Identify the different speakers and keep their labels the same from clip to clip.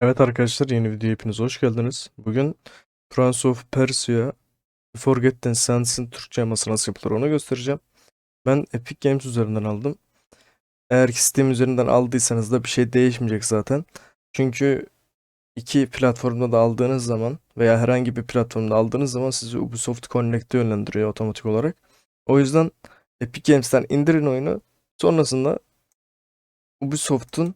Speaker 1: Evet arkadaşlar yeni videoya hepiniz hoş geldiniz. Bugün Prince of Persia Forgotten Sands'in Türkçe yaması nasıl yapılır onu göstereceğim. Ben Epic Games üzerinden aldım. Eğer ki Steam üzerinden aldıysanız da bir şey değişmeyecek zaten. Çünkü iki platformda da aldığınız zaman veya herhangi bir platformda aldığınız zaman sizi Ubisoft Connect'e yönlendiriyor otomatik olarak. O yüzden Epic Games'ten indirin oyunu. Sonrasında Ubisoft'un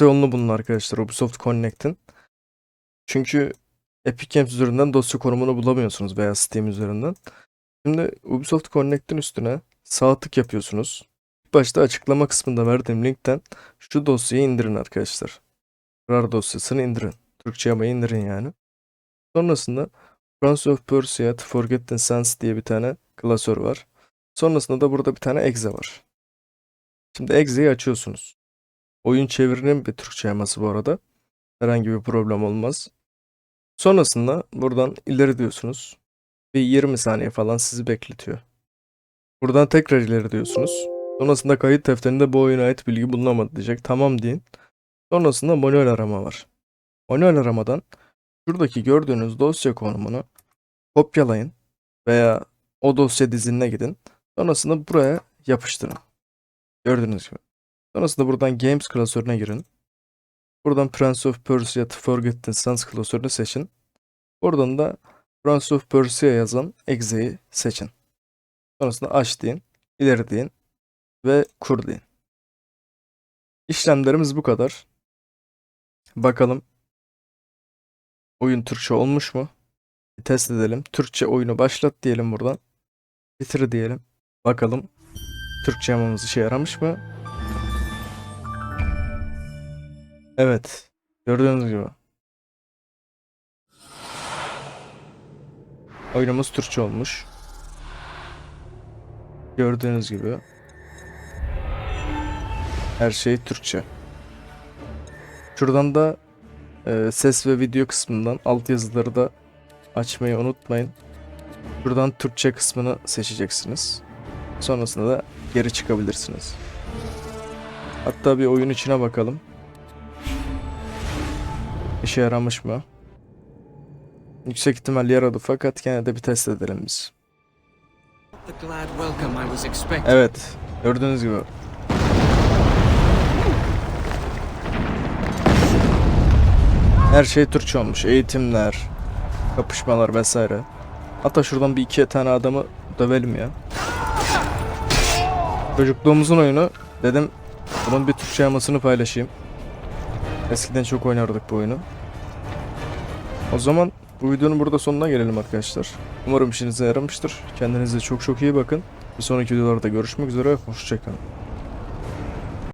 Speaker 1: yolunu bulun arkadaşlar Ubisoft Connect'in. Çünkü Epic Games üzerinden dosya konumunu bulamıyorsunuz veya Steam üzerinden. Şimdi Ubisoft Connect'in üstüne sağ tık yapıyorsunuz. İlk başta açıklama kısmında verdiğim linkten şu dosyayı indirin arkadaşlar. RAR dosyasını indirin. Türkçe yamayı indirin yani. Sonrasında Prince of Persia Forgotten Sands diye bir tane klasör var. Sonrasında da burada bir tane exe var. Şimdi exe'yi açıyorsunuz. Oyun çevirinin bir Türkçe yaması bu arada. Herhangi bir problem olmaz. Sonrasında buradan ileri diyorsunuz. Bir 20 saniye falan sizi bekletiyor. Buradan tekrar ileri diyorsunuz. Sonrasında kayıt defterinde bu oyuna ait bilgi bulunamadı diyecek. Tamam deyin. Sonrasında manuel arama var. Manuel aramadan şuradaki gördüğünüz dosya konumunu kopyalayın veya o dosya diziline gidin. Sonrasında buraya yapıştırın. Gördüğünüz gibi. Sonrasında buradan Games klasörüne girin. Buradan Prince of Persia The Forgotten Sands klasörünü seçin. Buradan da Prince of Persia yazan exe'yi seçin. Sonrasında aç deyin, ileri deyin ve kur deyin. İşlemlerimiz bu kadar. Bakalım oyun Türkçe olmuş mu? Bir test edelim. Türkçe oyunu başlat diyelim buradan. Bitir diyelim. Bakalım Türkçe yamamız işe yaramış mı? Evet. Gördüğünüz gibi. Oyunumuz Türkçe olmuş. Gördüğünüz gibi. Her şey Türkçe. Şuradan da e, ses ve video kısmından alt yazıları da açmayı unutmayın. Buradan Türkçe kısmını seçeceksiniz. Sonrasında da geri çıkabilirsiniz. Hatta bir oyun içine bakalım. İşe yaramış mı? Yüksek ihtimal yaradı fakat gene de bir test edelim biz. Evet, gördüğünüz gibi. Her şey Türkçe olmuş. Eğitimler, kapışmalar vesaire. Hatta şuradan bir iki tane adamı dövelim ya. Çocukluğumuzun oyunu. Dedim bunun bir Türkçe yamasını paylaşayım. Eskiden çok oynardık bu oyunu. O zaman bu videonun burada sonuna gelelim arkadaşlar. Umarım işinize yaramıştır. Kendinize çok çok iyi bakın. Bir sonraki videolarda görüşmek üzere. Hoşçakalın.